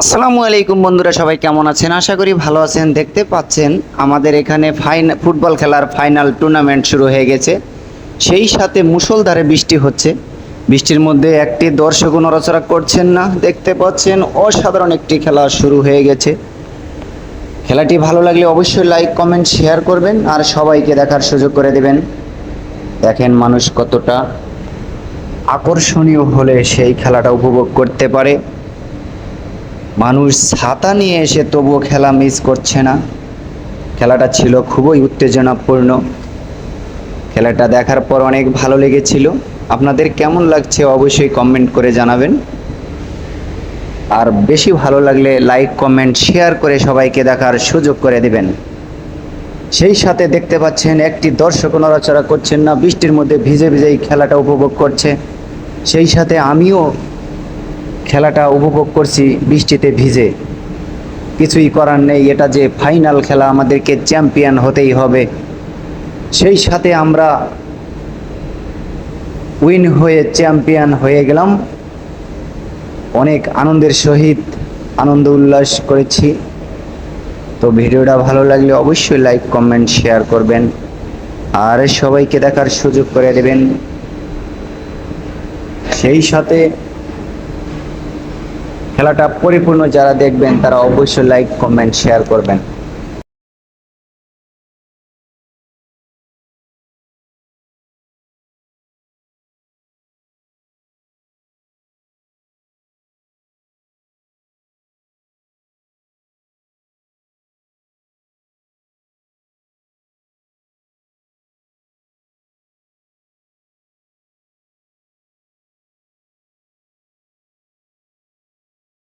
আসসালামু আলাইকুম বন্ধুরা, সবাই কেমন আছেন? আশা করি ভালো আছেন, দেখতে পাচ্ছেন আমাদের এখানে ফাইনাল ফুটবল খেলার ফাইনাল টুর্নামেন্ট শুরু হয়ে গেছে। সেই সাথে মুষলধারে বৃষ্টি হচ্ছে। বৃষ্টির মধ্যে একটি দর্শক নড়াচড়া করছেন না, দেখতে পাচ্ছেন অসাধারণ একটি খেলা শুরু হয়ে গেছে। খেলাটি ভালো লাগলে অবশ্যই লাইক, কমেন্ট, শেয়ার করবেন আর সবাইকে দেখার সুযোগ করে দেবেন। দেখেন মানুষ কতটা আকর্ষণীয় হলে সেই খেলাটা উপভোগ করতে পারে। মানুষ ছাতা নিয়ে এসে তবুও খেলা মিস করছে না। খেলাটা ছিল খুবই উত্তেজনাপূর্ণ। খেলাটা দেখার পর অনেক ভালো লেগেছিল। আপনাদের কেমন লাগছে অবশ্যই কমেন্ট করে জানাবেন। আর বেশি ভালো লাগলে লাইক কমেন্ট শেয়ার করে সবাইকে দেখার সুযোগ করে দেবেন। সেই সাথে দেখতে পাচ্ছেন একটি দর্শক নড়াচড়া করছেন না, বৃষ্টির মধ্যে ভিজে ভিজেই খেলাটা উপভোগ করছে। সেই সাথে আমিও খেলাটা উপভোগ করছি বৃষ্টিতে ভিজে। কিছুই করার নেই, এটা যে ফাইনাল খেলা আমাদেরকে চ্যাম্পিয়ন হতেই হবে। সেই সাথে আমরা উইন হয়ে চ্যাম্পিয়ন হয়ে গেলাম। অনেক আনন্দের সহিত আনন্দ উল্লাস করেছি। তো ভিডিওটা ভালো লাগলে অবশ্যই লাইক কমেন্ট শেয়ার করবেন। আর সবাইকে দেখার সুযোগ করে দেবেন। সেই সাথে খেলাটা পরিপূর্ণ যারা দেখবেন তারা অবশ্যই লাইক কমেন্ট শেয়ার করবেন।